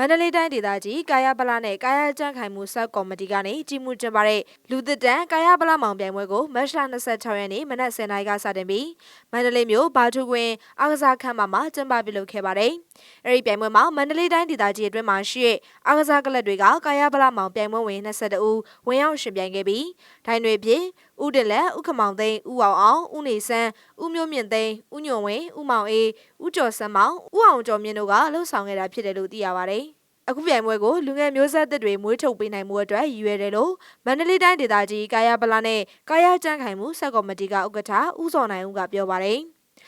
န္တလေးတိုင်းဒေသကြီးကာယပလနဲ့ကာယကြံ့ခိုင်မှုဆက်ကော်မတီကနေကြီးမှုကျင်းပတဲ့လူသစ်တန်းကာယပလမောင်ပြိုင်ပွဲကိုမတ်လ26ရက်နေ့မနက်10:00နာရီကစတင်ပြီးမန္တလေးမြို့ဘာထုကွင်းအားကစားခန်းမမှာကျင်းပပြုလုပ်ခဲ့ပါတယ်။အဲဒီပြိုင်ပွဲမှာမန္တလေးတိုင်းဒေသကြီးအတွင်းမှာရှိတဲ့အားကစားကလပ်တွေကကာယပလမောင်ပြိုင်ပွဲဝင်22ဦးဝင်ရောက်ရှင်ပြိုင်ခဲ့ပြီးဒိုင်တွေဖြစ် ဦးတင်လက်ဦးခမောင်သိန်းဦးအောင်အောင်ဦးနေဆန်းဦးမျိုးမြင့်သိန်းဦးညွန့်ဝင်းဦးမောင်အေးဦးကျော်စန်းမောင်ဦးအောင်ကျော်မြင့်တို့ကလှုပ်ဆောင်ခဲ့တာဖြစ်တယ်လို့သိရပါတယ်။အခုပြိုင်ပွဲကိုလူငယ်မျိုးဆက်သစ်တွေမွေးထုတ်ပေးနိုင်မှုအတွက်ရည်ရွယ်တယ်လို့မန္တလေးတိုင်းဒေသကြီးကာယပလနဲ့ကာယကြံ့ခိုင်မှုစက်ကော်မတီကဥက္ကဋ္ဌဦးစောနိုင်ဦးကပြောပါတယ်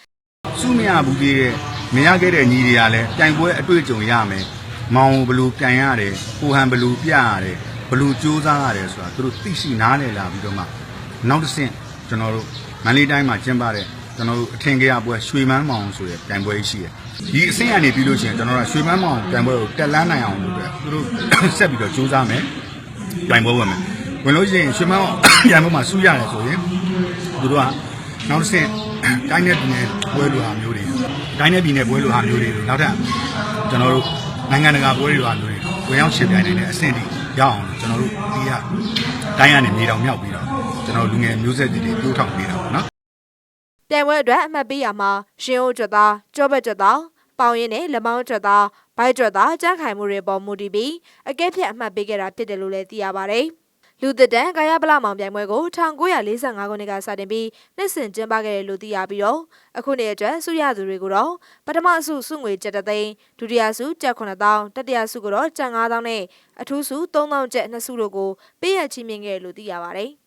။စုမရဘူးကြီးတဲ့မရခဲ့တဲ့ညီတွေကလည်းပြိုင်ပွဲအတွေ့အကြုံရမယ်မောင်ဘလူပြန်ရတယ်ကိုဟန်ဘလူပြရတယ်ဘလူစူးစမ်းရတယ်ဆိုတာသူတို့သိရှိနားလည်လာပြီးတော့မှ နောက်တစ်ဆင့်ကျွန်တော်တို့မန္တလေးတိုင်းမှာကျင်းပတဲ့ကျွန်တော်တို့အထင်ကြီးအပွဲရွှေမန်းမောင်ဆိုတဲ့ပြိုင်ပွဲရှိတယ်ဒီအဆင့်ကနေပြီးလို့ရှိရင်ကျွန်တော်တို့ကရွှေမန်းမောင်ပြိုင်ပွဲကိုတက်လန်းနိုင်အောင်လုပ်တယ်သူတို့ဆက်ပြီးတော့စူးစမ်းမယ်ပြိုင်ပွဲဝင်မယ်ဝင်လို့ရှိရင်ရွှေမန်းမောင်ပြိုင်ပွဲမှာစူးရတယ်ဆိုရင်သူတို့ကနောက်တစ်ဆင့်တိုင်းနဲ့ပြည်နယ်ပွဲလိုဟာမျိုးတွေတိုင်းနဲ့ပြည်နယ်ပွဲလိုဟာမျိုးတွေနောက်ထပ်ကျွန်တော်တို့နိုင်ငံတကာပွဲတွေလိုဟာမျိုးတွေဝင်ရောက်ရှင်ပြိုင်နိုင်တဲ့အဆင့်တွေ ရအောင်ကျွန်တော်တို့ဒီကတိုင်းကနေမြေတောင်မြောက်ပြီးတော့ကျွန်တော်လူငယ်မျိုးဆက်တွေတိုးထောင်ပေးတာပေါ့နော်ပြိုင်ပွဲအတွက်အမှတ်ပေးရမှာရှင်အိုးကျွတ်သားကြောဘက်ကျွတ်သားပေါင်ရင်းနဲ့လက်မောင်းကျွတ်သားဘိုက်ကျွတ်သားကြမ်းခိုင်မှုတွေပေါ်မူတည်ပြီးအကဲဖြတ်အမှတ်ပေးခဲ့တာဖြစ်တယ်လို့လည်းသိရပါတယ်။ လူသစ်တန်းကာယပလမောင်ပြိုင်ပွဲကို1945ခုနှစ်ကစတင်ပြီးနှစ်စဉ်ကျင်းပခဲ့တယ်လို့သိရပြီးတော့အခုနှစ်အတွက်စုရသူတွေကိုတော့ပထမဆုစုငွေကျပ်တစ်သိန်းဒုတိယဆုကျပ်9000တတိယဆုကိုတော့ကျပ်9000နဲ့အထူးဆု3000ကျပ်နှစ်ဆုတို့ကိုပေးရချီးမြှင့်ခဲ့တယ်လို့သိရပါတယ်။